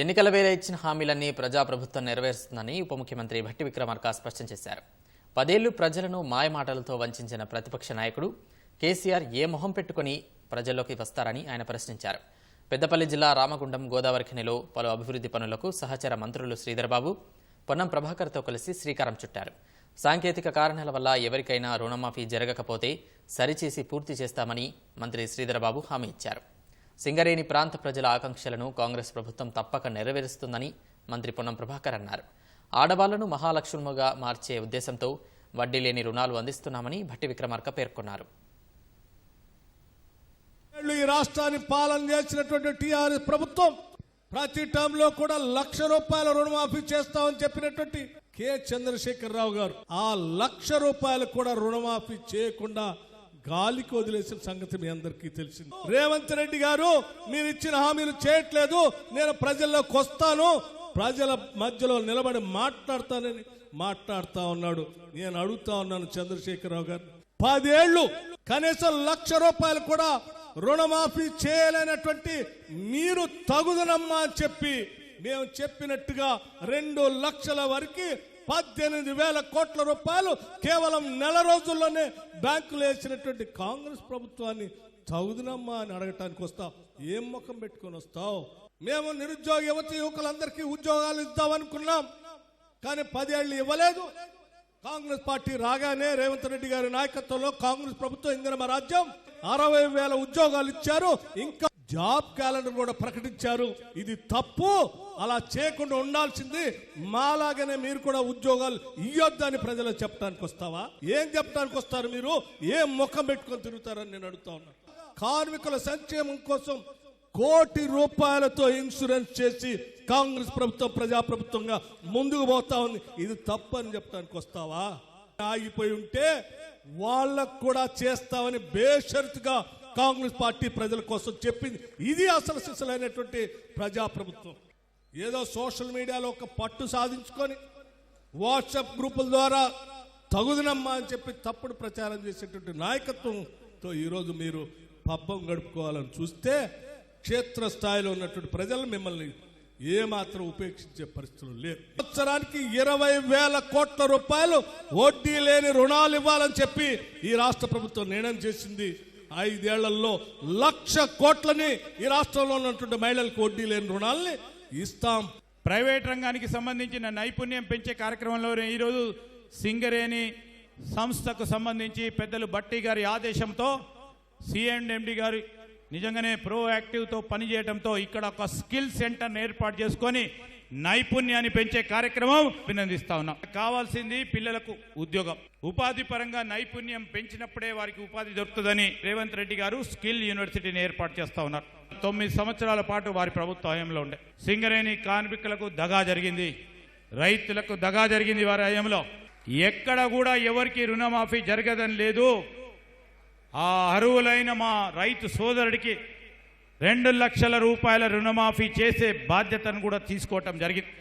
ఎన్నికల వేళ ఇచ్చిన హామీలన్నీ ప్రజాప్రభుత్వం నెరవేరుస్తుందని ఉప ముఖ్యమంత్రి భట్టి విక్రమార్క స్పష్టం చేశారు. పదేళ్ళు ప్రజలను మాయమాటలతో వంచిన ప్రతిపక్ష నాయకుడు కేసీఆర్ ఏ మొహం పెట్టుకుని ప్రజల్లోకి వస్తారని ఆయన ప్రశ్నించారు. పెద్దపల్లి జిల్లా రామగుండం గోదావరిఖనిలో పలు అభివృద్ధి పనులకు సహచర మంత్రులు శ్రీధర్బాబు పొన్నం ప్రభాకర్తో కలిసి శ్రీకారం చుట్టారు. సాంకేతిక కారణాల వల్ల ఎవరికైనా రుణమాఫీ జరగకపోతే సరిచేసి పూర్తి చేస్తామని మంత్రి శ్రీధరబాబు హామీ ఇచ్చారు. సింగరేణి ప్రాంత ప్రజల ఆకాంక్షలను కాంగ్రెస్ ప్రభుత్వం తప్పక నెరవేరుస్తుందని మంత్రి పొన్నం ప్రభాకర్ అన్నారు. ఆడవాళ్ళను మహాలక్ష్ములుగా మార్చే ఉద్దేశంతో వడ్డీ లేని రుణాలు అందిస్తున్నామని భట్టి విక్రమార్క పేర్కొన్నారు. ఈ రాష్ట్రాన్ని పాలన చేసినటువంటి టీఆర్ఎస్ ప్రభుత్వం ప్రతి టర్మ్లో కూడా లక్ష రూపాయల రుణమాఫీ చేస్తామని చెప్పినటువంటి కె. చంద్రశేఖర్ రావు గారు. ఆ లక్ష రూపాయలు కూడా రుణమాఫీ చేయకుండా గాలికి వదిలేసిన సంగతి మీ అందరికీ తెలిసింది. రేవంత్ రెడ్డి గారు మీరు ఇచ్చిన హామీలు చేయట్లేదు నేను ప్రజల్లోకి వస్తాను ప్రజల మధ్యలో నిలబడి మాట్లాడతానని మాట్లాడుతా ఉన్నాడు. నేను అడుగుతా ఉన్నాను చంద్రశేఖరరావు గారు. పదేళ్ళు కనీసం లక్ష రూపాయలు కూడా రుణమాఫీ చేయలేనటువంటి మీరు తగుదనమ్మా అని చెప్పి మేము చెప్పినట్టుగా రెండు లక్షల వరకు పద్దెనిమిది వేల కోట్ల రూపాయలు కేవలం నెల రోజుల్లోనే బ్యాంకులు వేసినటువంటి కాంగ్రెస్ ప్రభుత్వాన్ని చదువునమ్మా అని అడగటానికి వస్తావు ఏం ముఖం పెట్టుకొని వస్తావు? మేము నిరుద్యోగ యువత యువకులందరికీ ఉద్యోగాలు ఇద్దామనుకున్నాం. కానీ పదేళ్ళు ఇవ్వలేదు. కాంగ్రెస్ పార్టీ రాగానే రేవంత్ రెడ్డి గారి నాయకత్వంలో కాంగ్రెస్ ప్రభుత్వం ఇందిరమ రాజ్యం అరవై వేల ఉద్యోగాలు ఇచ్చారు. ఇంకా జాబ్ క్యాలెండర్ కూడా ప్రకటించారు. ఇది తప్పు. అలా చేయకుండా ఉండాల్సింది మాలాగనే మీరు కూడా ఉద్యోగాలు ఇయ్యొద్దని ప్రజలు చెప్పడానికి వస్తావా? ఏం చెప్పడానికి వస్తారు మీరు? ఏం ముఖం పెట్టుకొని తిరుగుతారని నేను అడుగుతా ఉన్నా. కార్మికుల సంక్షేమం కోసం కోటి రూపాయలతో ఇన్సూరెన్స్ చేసి కాంగ్రెస్ ప్రభుత్వం ప్రజాప్రభుత్వంగా ముందుకు పోతా ఉంది. ఇది తప్పని చెప్పడానికి వస్తావా? ఆగిపోయి ఉంటే వాళ్ళకు కూడా చేస్తామని బేషరతుగా కాంగ్రెస్ పార్టీ ప్రజల కోసం చెప్పింది. ఇది అసలు సిసలైనటువంటి ప్రజాప్రభుత్వం. ఏదో సోషల్ మీడియాలో ఒక పట్టు సాధించుకొని వాట్సాప్ గ్రూపుల ద్వారా తగుదనమ్మా అని చెప్పి తప్పుడు ప్రచారం చేసేటువంటి నాయకత్వంతో ఈరోజు మీరు పబ్బం గడుపుకోవాలని చూస్తే క్షేత్రస్థాయిలో ఉన్నటువంటి ప్రజలు మిమ్మల్ని ఏమాత్రం ఉపేక్షించే పరిస్థితులు లేరు. సంవత్సరానికి ఇరవై వేల కోట్ల రూపాయలు వడ్డీ లేని రుణాలు ఇవ్వాలని చెప్పి ఈ రాష్ట్ర ప్రభుత్వం నిర్ణయం చేసింది. ఐదేళ్ళలో లక్ష కోట్లని ఈ రాష్ట్రంలో ఉన్నటువంటి మహిళలకు వడ్డీ లేని రుణాలని ఇస్తాం. ప్రైవేట్ రంగానికి సంబంధించిన నైపుణ్యం పెంచే కార్యక్రమంలో ఈరోజు సింగరేణి సంస్థకు సంబంధించి పెద్దలు బట్టి గారి ఆదేశంతో సిఎండ్ఎండి గారు నిజంగానే ప్రో యాక్టివ్తో పనిచేయడంతో ఇక్కడ ఒక స్కిల్ సెంటర్ని ఏర్పాటు చేసుకొని నైపుణ్యాన్ని పెంచే కార్యక్రమం అభినందిస్తా ఉన్నాం. కావాల్సింది పిల్లలకు ఉద్యోగం. ఉపాధి పరంగా నైపుణ్యం పెంచినప్పుడే వారికి ఉపాధి దొరుకుతుందని రేవంత్ రెడ్డి గారు స్కిల్ యూనివర్సిటీని ఏర్పాటు చేస్తా ఉన్నారు. తొమ్మిది సంవత్సరాల పాటు వారి ప్రభుత్వ హయాంలో ఉండే. సింగరేణి కార్మికులకు దగా జరిగింది. రైతులకు దగా జరిగింది వారి హయాంలో. ఎక్కడ కూడా ఎవరికి రుణమాఫీ జరగదని లేదు. ఆ అర్హులైన మా రైతు సోదరుడికి రెండు లక్షల రూపాయల రుణమాఫీ చేసే బాధ్యతను కూడా తీసుకోవటం జరిగింది.